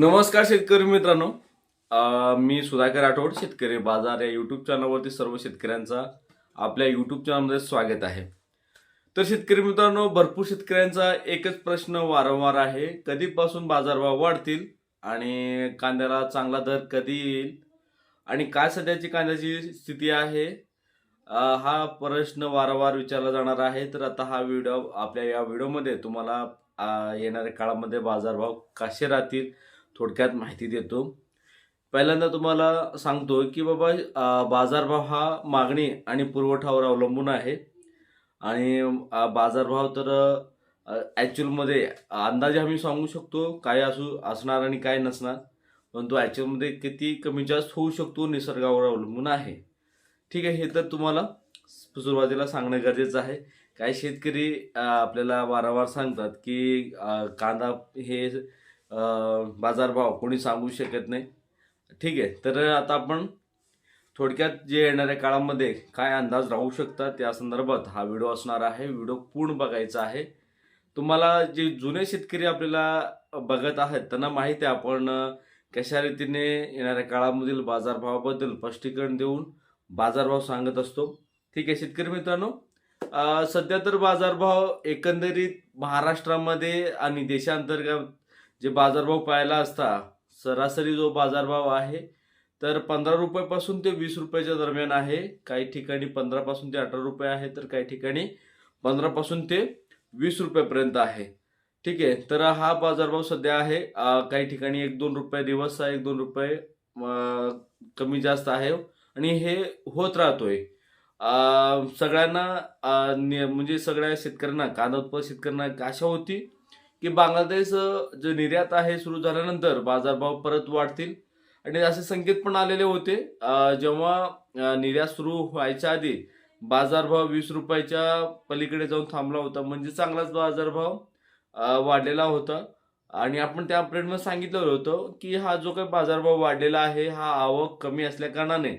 नमस्कार शेतकरी मित्रांनो. मी सुधाकर आठवड शेतकरी बाजार या यूट्यूब चॅनलवरती सर्व शेतकऱ्यांचा आपल्या यूट्यूब चॅनलमध्ये स्वागत आहे. तर शेतकरी मित्रांनो भरपूर शेतकऱ्यांचा एकच प्रश्न वारंवार आहे. कधीपासून बाजारभाव वाढतील आणि कांद्याला चांगला दर कधी येईल आणि काय सध्याची कांद्याची स्थिती आहे? हा प्रश्न वारंवार विचारला जाणार आहे. तर आता हा व्हिडिओ आपल्या या व्हिडिओमध्ये तुम्हाला येणाऱ्या काळामध्ये बाजारभाव कसे राहतील? थोडक्यात माहिती देतो. पहिल्यांदा तुम्हाला सांगतो की बाबा बाजारभाव हा मागणी आणि पुरवठावर अवलंबून आहे. आणि बाजारभाव तर ॲक्च्युअलमध्ये अंदाजे आम्ही सांगू शकतो काय असू असणार आणि काय नसणार. परंतु ॲक्च्युअलमध्ये किती कमी जास्त होऊ शकतो निसर्गावर अवलंबून आहे. ठीक आहे हे तर तुम्हाला सुरुवातीला सांगणं गरजेचं आहे. काही शेतकरी आपल्याला वारंवार सांगतात की कांदा हे बाजारभाव कोणी सांगू शकत नाही. ठीक आहे तर आता आपण थोडक्यात जे येणाऱ्या काळामध्ये काय अंदाज राहू शकतात त्या संदर्भात हा व्हिडिओ असणार आहे. व्हिडिओ पूर्ण बघायचा आहे. तुम्हाला जे जुने शेतकरी आपल्याला बघत आहेत त्यांना माहिती आहे आपण कशा रीतीने येणाऱ्या काळामधील बाजारभावाबद्दल स्पष्टीकरण देऊन बाजारभाव सांगत असतो. ठीक आहे शेतकरी मित्रांनो सध्या तर बाजारभाव एकंदरीत महाराष्ट्रामध्ये आणि देशांतर्गत जे बाजारभाव पाहायला असता सरासरी जो बाजारभाव आहे तर पंधरा रुपयापासून ते वीस रुपयाच्या दरम्यान आहे. काही ठिकाणी पंधरापासून ते अठरा रुपये आहे तर काही ठिकाणी पंधरापासून ते वीस रुपयापर्यंत आहे. ठीक आहे तर हा बाजारभाव सध्या आहे. काही ठिकाणी एक दोन रुपये दिवस एक दोन रुपये कमी जास्त आहे आणि हे होत राहतोय. सगळ्यांना म्हणजे सगळ्या शेतकऱ्यांना कांदा उत्पादक शेतकऱ्यांना आशा होती की बांगलादेश जे निर्यात आहे सुरू झाल्यानंतर बाजारभाव परत वाढतील. आणि असे संकेत पण आलेले होते. जेव्हा निर्यात सुरू व्हायच्या आधी बाजारभाव वीस रुपयाच्या पलीकडे जाऊन थांबला होता. म्हणजे चांगलाच बाजारभाव वाढलेला होता. आणि आपण त्या अपडेटमध्ये सांगितलं होतं की हा जो काही बाजारभाव वाढलेला आहे हा आवक कमी असल्याकारणाने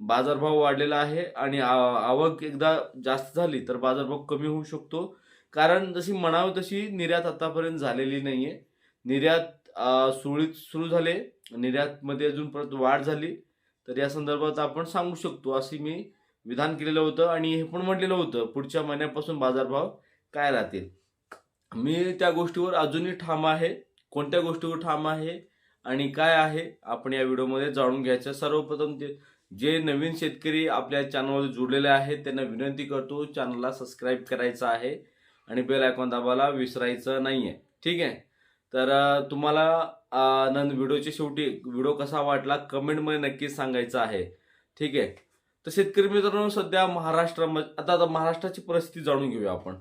बाजारभाव वाढलेला आहे. आणि आवक एकदा जास्त झाली तर बाजारभाव कमी होऊ शकतो. कारण जशी म्हणावं तशी निर्यात आतापर्यंत झालेली नाही आहे निर्यात सुरळीत सुरू झाले. निर्यातमध्ये अजून परत वाढ झाली. तर या संदर्भात आपण सांगू शकतो असे मी विधान केलेलं होतं आणि हे पण म्हटलेलं होतं पुढच्या महिन्यापासून बाजारभाव काय राहतील? मी त्या गोष्टीवर अजूनही ठाम आहे. कोणत्या गोष्टीवर ठाम आहे आणि काय आहे आपण या व्हिडिओमध्ये जाणून घ्यायचं. सर्वप्रथम ते जे नवीन शेतकरी आपल्या चॅनलमध्ये जुडलेले आहेत त्यांना विनंती करतो चॅनलला सबस्क्राईब करायचं आहे. आणि बेल आयकॉन दाबायला विसरायचं नाही आहे ठीक आहे? तर तुम्हाला नंद नंतर व्हिडिओच्या शेवटी व्हिडिओ कसा वाटला कमेंटमध्ये नक्कीच सांगायचं आहे. ठीक आहे? तर शेतकरी मित्रांनो सध्या महाराष्ट्रामध्ये आता आता महाराष्ट्राची परिस्थिती जाणून घेऊया आपण.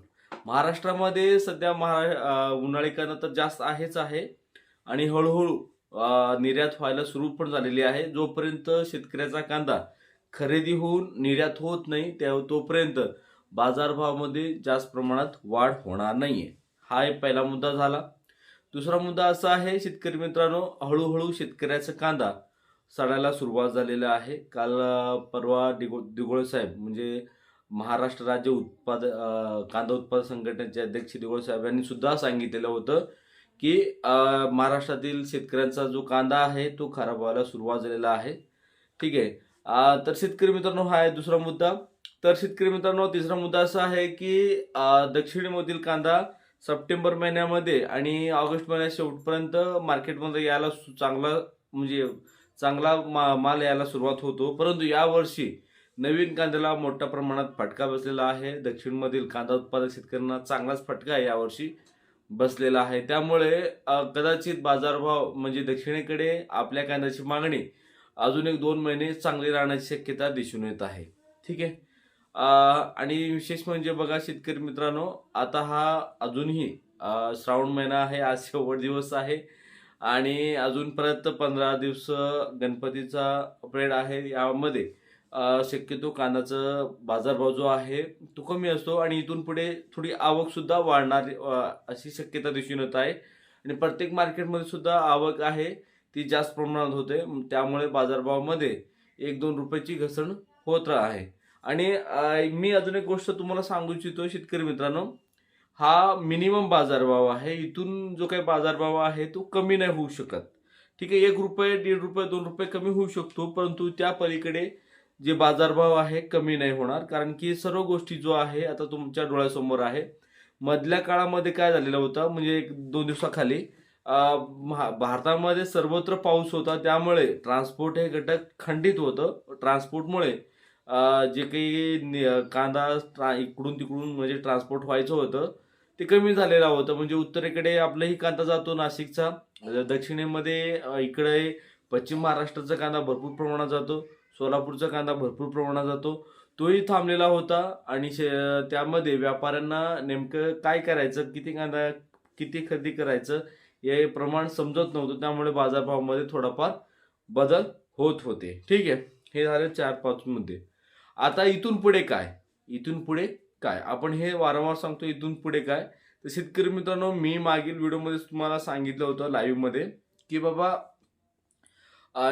महाराष्ट्रामध्ये सध्या महारा उन्हाळी कांदा तर जास्त आहेच आहे. आणि हळूहळू निर्यात व्हायला सुरू पण झालेली आहे. जोपर्यंत शेतकऱ्याचा कांदा खरेदी होऊन निर्यात होत नाही त्या तोपर्यंत बाजारभावामध्ये जास्त प्रमाणात वाढ होणार नाहीये. हा एक पहिला मुद्दा झाला. दुसरा मुद्दा असा आहे शेतकरी मित्रांनो हळूहळू शेतकऱ्याचा कांदा सडायला सुरुवात झालेला आहे. काल परवा दिगो दिगोळे साहेब म्हणजे महाराष्ट्र राज्य उत्पाद कांदा उत्पादक संघटनेचे अध्यक्ष दिगोळे साहेब यांनी सुद्धा सांगितलेलं होतं की महाराष्ट्रातील शेतकऱ्यांचा जो कांदा आहे तो खराब व्हायला सुरुवात झालेला आहे. ठीक आहे. तर शेतकरी मित्रांनो हा आहे दुसरा मुद्दा. तर शेतकरी मित्रांनो तिसरा मुद्दा असा आहे की दक्षिणेमधील कांदा सप्टेंबर महिन्यामध्ये आणि ऑगस्ट महिन्या शेवटपर्यंत मार्केटमध्ये यायला सु- चांगला म्हणजे चांगला मा माल यायला सुरुवात होतो. परंतु यावर्षी नवीन कांद्याला मोठ्या प्रमाणात फटका बसलेला आहे. दक्षिणमधील कांदा उत्पादक शेतकऱ्यांना चांगलाच फटका यावर्षी बसलेला आहे. त्यामुळे कदाचित बाजारभाव म्हणजे दक्षिणेकडे आपल्या कांद्याची मागणी अजून एक दोन महिने चांगली राहण्याची शक्यता दिसून येत आहे. ठीक आहे? आणि विशेष म्हणजे बघा शेतकरी मित्रांनो आता हा अजूनही श्रावण महिना आहे आज शेवट दिवस आहे. आणि अजून परत पंधरा दिवस गणपतीचा परेड आहे. यामध्ये शक्यतो कांद्याचा बाजारभाव जो आहे तो कमी असतो. आणि इथून पुढे थोडी आवकसुद्धा वाढणार अशी शक्यता दिसून येत आहे. आणि प्रत्येक मार्केटमध्ये सुद्धा आवक आहे ती जास्त प्रमाणात होते. त्यामुळे बाजारभावामध्ये एक दोन रुपयाची घसरण होत आहे. आणि मी अजून एक गोष्ट तुम्हाला सांगू इच्छितो शेतकरी मित्रांनो. हा मिनिमम बाजारभाव आहे. इथून जो काही बाजारभाव आहे तो कमी नाही होऊ शकत. ठीक आहे एक रुपये दीड रुपये दोन रुपये कमी होऊ शकतो परंतु त्या पलीकडे जे बाजारभाव आहे कमी नाही होणार. कारण की सर्व गोष्टी जो आहे आता तुमच्या डोळ्यासमोर आहे. मधल्या काळामध्ये काय झालेलं होतं म्हणजे एक दोन दिवसाखाली भारतामध्ये सर्वत्र पाऊस होता. त्यामुळे ट्रान्सपोर्ट हे घटक खंडित होतं. ट्रान्सपोर्टमुळे जे काही कांदा ट्रा- इकडून तिकडून म्हणजे ट्रान्सपोर्ट व्हायचं होतं ते कमी झालेलं होतं. म्हणजे उत्तरेकडे आपलाही कांदा जातो नाशिकचा. दक्षिणेमध्ये इकडे पश्चिम महाराष्ट्राचा कांदा भरपूर प्रमाणात जातो. सोलापूरचा कांदा भरपूर प्रमाणात जातो. तोही थांबलेला होता आणि त्यामध्ये व्यापाऱ्यांना नेमकं काय करायचं किती कांदा किती खरेदी करायचं हे प्रमाण समजत नव्हतं. त्यामुळे बाजारभावामध्ये थोडाफार बदल होत होते. ठीक आहे. हे झाले चार पाच मुद्दे. आता इथून पुढे काय? इथून पुढे काय? आपण हे वारंवार सांगतो इथून पुढे काय? तर शेतकरी मित्रांनो मी मागील व्हिडिओमध्ये तुम्हाला सांगितलं होतं लाईव्हमध्ये की बाबा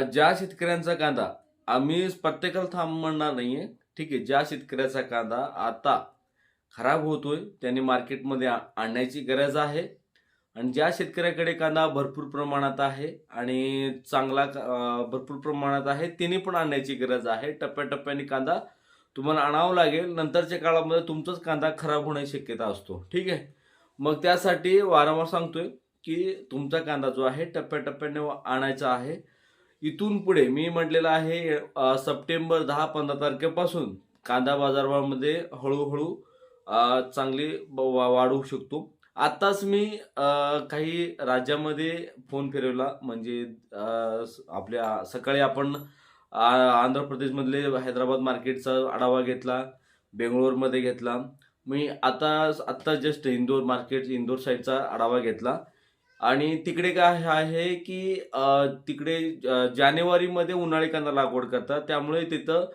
ज्या शेतकऱ्यांचा कांदा आम्ही प्रत्येकाला थांब म्हणणार नाहीये. ठीक आहे ज्या शेतकऱ्याचा कांदा आता खराब होतोय त्यांनी मार्केटमध्ये आणण्याची गरज आहे. आणि ज्या शेतकऱ्याकडे कांदा भरपूर प्रमाणात आहे आणि चांगला का- भरपूर प्रमाणात आहे त्यांनी पण आणण्याची गरज आहे. टप्प्याटप्प्याने कांदा तुम्हाला आणावं लागेल. नंतरच्या काळामध्ये तुमचाच कांदा खराब होण्याची शक्यता असतो. ठीक आहे? मग त्यासाठी वारंवार सांगतोय की तुमचा कांदा जो आहे टप्प्याटप्प्याने आणायचा आहे. इथून पुढे मी म्हटलेलं आहे सप्टेंबर दहा पंधरा तारखेपासून कांदा बाजारभावामध्ये हळूहळू चांगली ब- वा- वाढू शकतो. आत्ताच मी काही राज्यामध्ये फोन फिरवला. म्हणजे आपल्या सकाळी आपण आंध्र प्रदेशमधले हैदराबाद मार्केटचा आढावा घेतला बेंगळूरमध्ये घेतला. मी आता आत्ता जस्ट इंदोर मार्केट इंदोर साईडचा आढावा घेतला. आणि तिकडे काय आहे की तिकडे जानेवारीमध्ये उन्हाळी कांदा लागवड करतात. त्यामुळे तिथं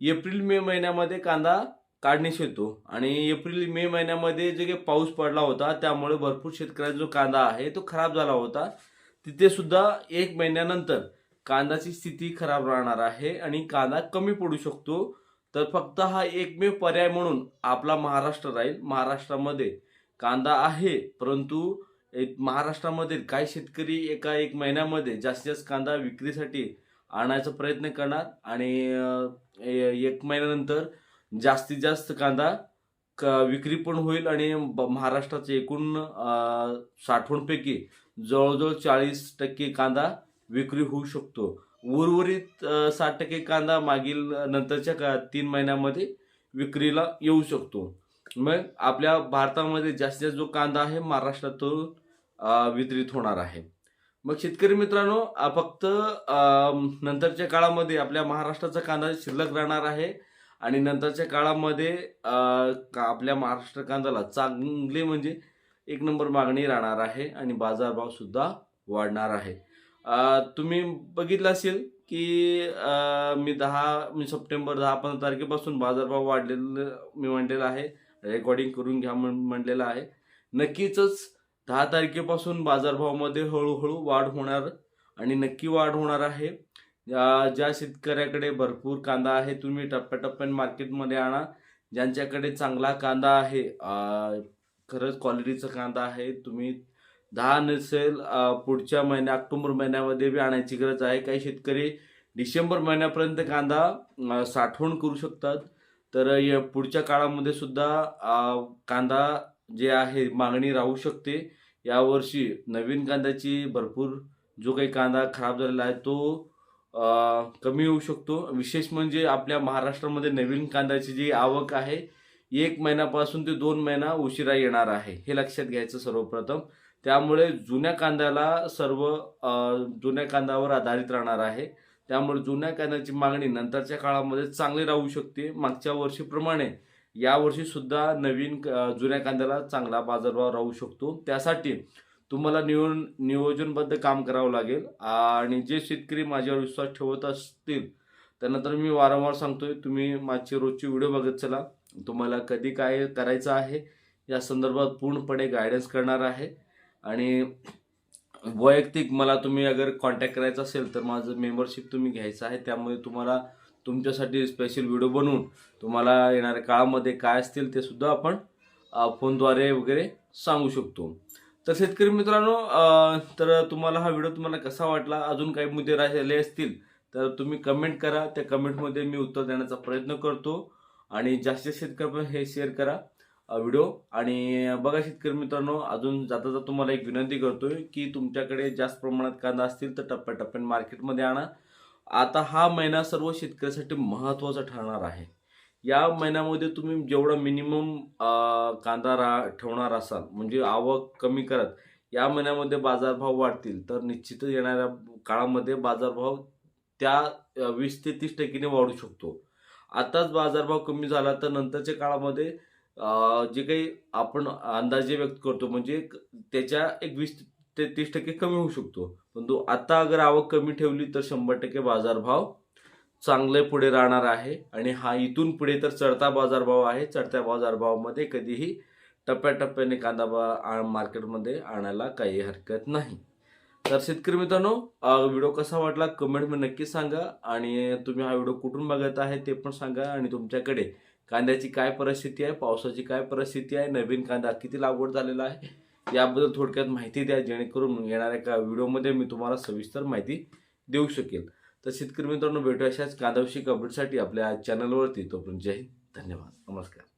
एप्रिल मे महिन्यामध्ये कांदा काढणीस येतो. आणि एप्रिल मे महिन्यामध्ये जे काही पाऊस पडला होता त्यामुळे भरपूर शेतकऱ्यांचा जो कांदा आहे तो खराब झाला होता. तिथे सुद्धा एक महिन्यानंतर कांद्याची स्थिती खराब राहणार आहे आणि कांदा कमी पडू शकतो. तर फक्त हा एकमेव पर्याय म्हणून आपला महाराष्ट्र राहील. महाराष्ट्रामध्ये कांदा आहे परंतु एक महाराष्ट्रामध्ये काही शेतकरी एका एक महिन्यामध्ये जास्तीत जास्त कांदा विक्रीसाठी आणायचा प्रयत्न करणार आणि एक महिन्यानंतर जास्तीत जास्त कांदा क विक्री पण होईल आणि ब- महाराष्ट्राचे एकूण साठवणपैकी जवळजवळ चाळीस टक्के कांदा विक्री होऊ शकतो. उर्वरित साठ टक्के कांदा मागील नंतरच्या का तीन महिन्यामध्ये विक्रीला येऊ शकतो. मग आपल्या भारतामध्ये जास्तीत जास्त जो कांदा आहे महाराष्ट्रातून वितरित होणार आहे. मग शेतकरी मित्रांनो फक्त नंतरच्या काळामध्ये आपल्या महाराष्ट्राचा कांदा शिल्लक राहणार आहे आणि नंतरच्या काळामध्ये का- आपल्या महाराष्ट्र कांद्याला चांगले म्हणजे एक नंबर मागणी राहणार आहे आणि बाजारभाव सुद्धा वाढणार आहे. तुम्ही बघितलं असेल की मी दहा मी सप्टेंबर दहा पंधरा तारखेपासून बाजारभाव वाढलेलं मी म्हणलेलं आहे. रेकॉर्डिंग करून घ्या म्हण म्हणलेलं आहे. नक्कीच दहा तारखेपासून बाजारभावामध्ये हळूहळू वाढ होणार आणि नक्की वाढ होणार आहे. ज्या शेतकऱ्याकडे भरपूर कांदा आहे तुम्ही टप्प्याटप्प्याने मार्केटमध्ये आणा. ज्यांच्याकडे चांगला कांदा आहे खरंच क्वालिटीचा कांदा आहे तुम्ही दहा नसेल पुढच्या महिन्या ऑक्टोबर महिन्यामध्ये बी आणायची गरज आहे. काही शेतकरी डिसेंबर महिन्यापर्यंत कांदा साठवण करू शकतात. तर या पुढच्या काळामध्ये सुद्धा कांदा जे आहे मागणी राहू शकते. यावर्षी नवीन कांद्याची भरपूर जो काही कांदा खराब झालेला आहे तो कमी होऊ शकतो. विशेष म्हणजे आपल्या महाराष्ट्रामध्ये नवीन कांद्याची जी आवक आहे एक महिन्यापासून ते दोन महिना उशिरा येणार आहे. हे लक्षात घ्यायचं सर्वप्रथम. त्यामुळे जुन्या कांद्याला सर्व जुन्या कांद्यावर आधारित राहणार आहे. त्यामुळे जुन्या कांद्याची मागणी नंतरच्या काळामध्ये चांगली राहू शकते. मागच्या वर्षीप्रमाणे यावर्षी सुद्धा नवीन जुन्या कांद्याला चांगला बाजारभाव राहू शकतो. त्यासाठी तुम्हाला नियो नियोजनबद्ध काम करावं लागेल. आणि जे शेतकरी माझ्यावर विश्वास ठेवत असतील त्यांना तर मी वारंवार सांगतोय तुम्ही माझी रोजची व्हिडिओ बघत चला. तुम्हाला कधी काय करायचं आहे या संदर्भात पूर्णपणे गायडन्स करणार आहे. आणि वैयक्तिक मला तुम्ही अगर कॉन्टॅक्ट करायचा असेल तर माझं मेंबरशिप तुम्ही घ्यायचं आहे. त्यामुळे तुम्हाला तुमच्यासाठी स्पेशल व्हिडिओ बनवून तुम्हाला येणाऱ्या काळामध्ये काय असतील ते सुद्धा आपण फोनद्वारे वगैरे सांगू शकतो. तर शेतकरी मित्रांनो तर तुम्हाला हा व्हिडिओ तुम्हाला कसा वाटला? अजून काही मुद्दे राहिले असतील तर तुम्ही कमेंट करा. त्या कमेंटमध्ये मी उत्तर देण्याचा प्रयत्न करतो. आणि जास्तीत शेतकऱ्यांपर्यंत हे शेअर करा. व्हिडिओ आणि बघा शेतकरी मित्रांनो अजून जाता जाता तुम्हाला एक विनंती करतोय की तुमच्याकडे जास्त प्रमाणात कांदा असतील तर टप्प्याटप्प्याने मार्केटमध्ये आणा. आता हा महिना सर्व शेतकऱ्यासाठी महत्त्वाचा ठरणार आहे. या महिन्यामध्ये तुम्ही जेवढा मिनिमम कांदा रा ठेवणार असाल म्हणजे आवक कमी करत या महिन्यामध्ये बाजारभाव वाढतील. तर निश्चितच येणाऱ्या काळामध्ये बाजारभाव त्या वीस ते तीस टक्केने वाढू शकतो. आताच बाजारभाव कमी झाला तर नंतरच्या काळामध्ये जे काही आपण अंदाजे व्यक्त करतो म्हणजे त्याच्या एक वीस ते तीस टक्के कमी होऊ शकतो. परंतु आता अगर आवक कमी ठेवली तर शंभर टक्के बाजारभाव चांगले पुढे राहणार आहे. आणि हा इथून पुढे तर चढता बाजारभाव आहे. चढत्या बाजारभावामध्ये कधीही टप्प्याटप्प्याने कांदा बा मार्केटमध्ये आणायला काही हरकत नाही. तर शेतकरी मित्रांनो व्हिडिओ कसा वाटला कमेंटमध्ये नक्की सांगा. आणि तुम्ही हा व्हिडिओ कुठून बघत आहे ते पण सांगा. आणि तुमच्याकडे कांद्याची काय परिस्थिती आहे? पावसाची काय परिस्थिती आहे? नवीन कांदा किती लागवड झालेला आहे? याबद्दल थोडक्यात माहिती द्या जेणेकरून येणाऱ्या का व्हिडिओमध्ये मी तुम्हाला सविस्तर माहिती देऊ शकेल. तर शेतकरी मित्रांनो भेटू अशाच कांदाविषयक अपडेटसाठी आपल्या चॅनलवरती तोपर्यंत जय हिंद. धन्यवाद. नमस्कार.